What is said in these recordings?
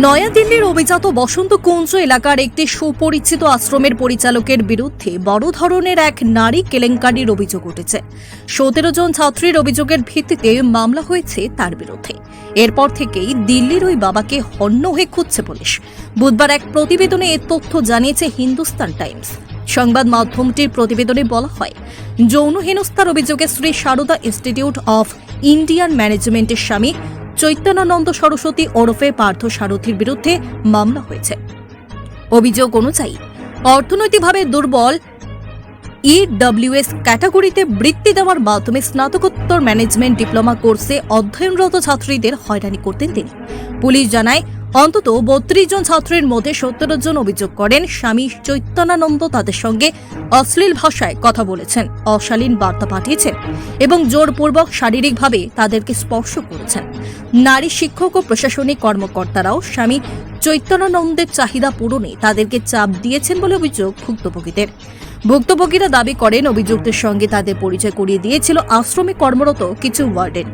নয়াদিল্লির অভিজাত বসন্ত কুঞ্জ এলাকার একটি সুপরিচিত আশ্রমের পরিচালকের বিরুদ্ধে বড় ধরনের এক নারী কেলেঙ্কারির অভিযোগ উঠেছে। সতেরো জন ছাত্রীর অভিযোগের ভিত্তিতে মামলা হয়েছে তার বিরুদ্ধে। এরপর থেকেই দিল্লির ওই বাবাকে হন্য হয়ে খুঁজছে পুলিশ। বুধবার এক প্রতিবেদনে এ তথ্য জানিয়েছে হিন্দুস্তান টাইমস। সংবাদ মাধ্যমটির প্রতিবেদনে বলা হয়, যৌন হেনস্থার অভিযোগে Shri Sarada institute of Indian ম্যানেজমেন্টের স্বামী চৈতন্যানন্দ সরস্বতী ওরফে পার্থ সারথীর বিরুদ্ধে মামলা হয়েছে। অভিযোগ অনুযায়ী, অর্থনৈতিকভাবে দুর্বল ইডব্লিউএস ক্যাটাগরিতে বৃত্তি দেওয়ার মাধ্যমে স্নাতকোত্তর ম্যানেজমেন্ট ডিপ্লোমা কোর্সে অধ্যয়নরত ছাত্রীদের হয়রানি করতেন তিনি। পুলিশ জানায় অন্তত বত্রিশ জন ছাত্রীর মধ্যে সত্তর জন অভিযোগ করেন স্বামী চৈতন্যানন্দ তাদের সঙ্গে অশ্লীল ভাষায় কথা বলেছেন, অশালীন বার্তা পাঠিয়েছেন এবং জোরপূর্বক শারীরিকভাবে তাদেরকে স্পর্শ করেছেন। নারী শিক্ষক ও প্রশাসনিক কর্মকর্তারাও স্বামী চৈতন্যানন্দের চাহিদা পূরণে তাদেরকে চাপ দিয়েছেন বলে অভিযোগ ভুক্তভোগীদের। ভুক্তভোগীরা দাবি করেন, অভিযুক্তের সঙ্গে তাদের পরিচয় করিয়ে দিয়েছিল আশ্রমে কর্মরত কিছু ওয়ার্ডেন।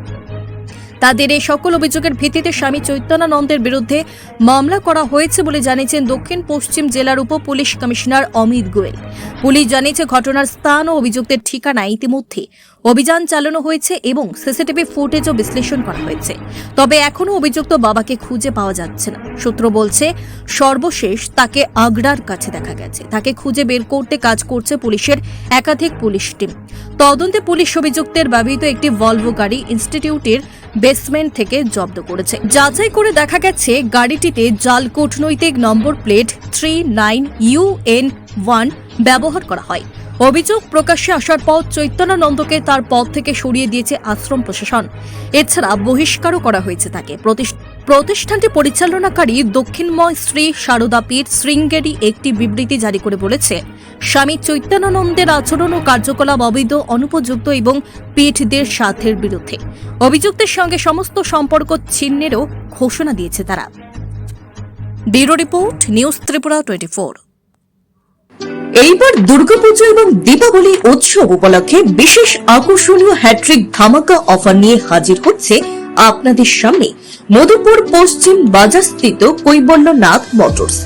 তাদের এই সকল অভিযোগের ভিত্তিতে স্বামী চৈতন্যানন্দের বিরুদ্ধে মামলা করা হয়েছে বলে জানিয়েছেন দক্ষিণ পশ্চিম জেলার উপ police commissioner Amit Goel. Police জানিয়েছে ঘটনার স্থান ও অভিযুক্তের ঠিকানা ইতিমধ্যে অভিযান চালানো হয়েছে এবং সিসিটিভি ফুটেজও বিশ্লেষণ করা হয়েছে। তবে এখনও অভিযুক্ত বাবাকে খুঁজে পাওয়া যাচ্ছে না। সূত্র বলছে, সর্বশেষ তাকে আগ্রার কাছে দেখা গেছে। তাকে খুঁজে বের করতে কাজ করছে পুলিশের একাধিক পুলিশ টিম। তদন্তে পুলিশ অভিযুক্তের ব্যবহৃত একটি ভলভো গাড়ি ইনস্টিটিউটের বেসমেন্ট থেকে জব্দ করেছে। যাচাই করে দেখা গেছে, গাড়িটিতে জাল কূটনৈতিক number plate three nine UN one ব্যবহার করা হয়। অভিযোগ প্রকাশ্যে আসার পর চৈতন্যানন্দকে তার পদ থেকে সরিয়ে দিয়েছে আশ্রম প্রশাসন। এছাড়া বহিষ্কারও করা হয়েছে তাকে। প্রতিষ্ঠা- প্রতিষ্ঠানটি পরিচালনাকারী দক্ষিণময় শ্রী সারদা পীঠ শৃঙ্গেরি একটি বিবৃতি জারি করে বলেছে স্বামী চৈতন্যানন্দের আচরণ ও কার্যকলাপ অবৈধ, অনুপযুক্ত এবং পীঠদের স্বার্থের বিরুদ্ধে। অভিযুক্তের সঙ্গে সমস্ত সম্পর্ক ছিন্নেরও ঘোষণা দিয়েছে তারা। Bureau report, news Tripura twenty four. এইবার দুর্গাপুজো এবং দীপাবলি উৎসব উপলক্ষে বিশেষ আকর্ষণীয় হ্যাট্রিক ধামাকা অফার নিয়ে হাজির হচ্ছে আপনাদের সামনে। মধুপুর পশ্চিম বাজারস্থিত Kaibalyanath motors.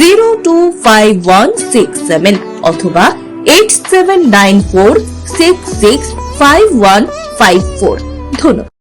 zero two five one six seven অথবা eight seven nine four six six five one five four ধন্যবাদ।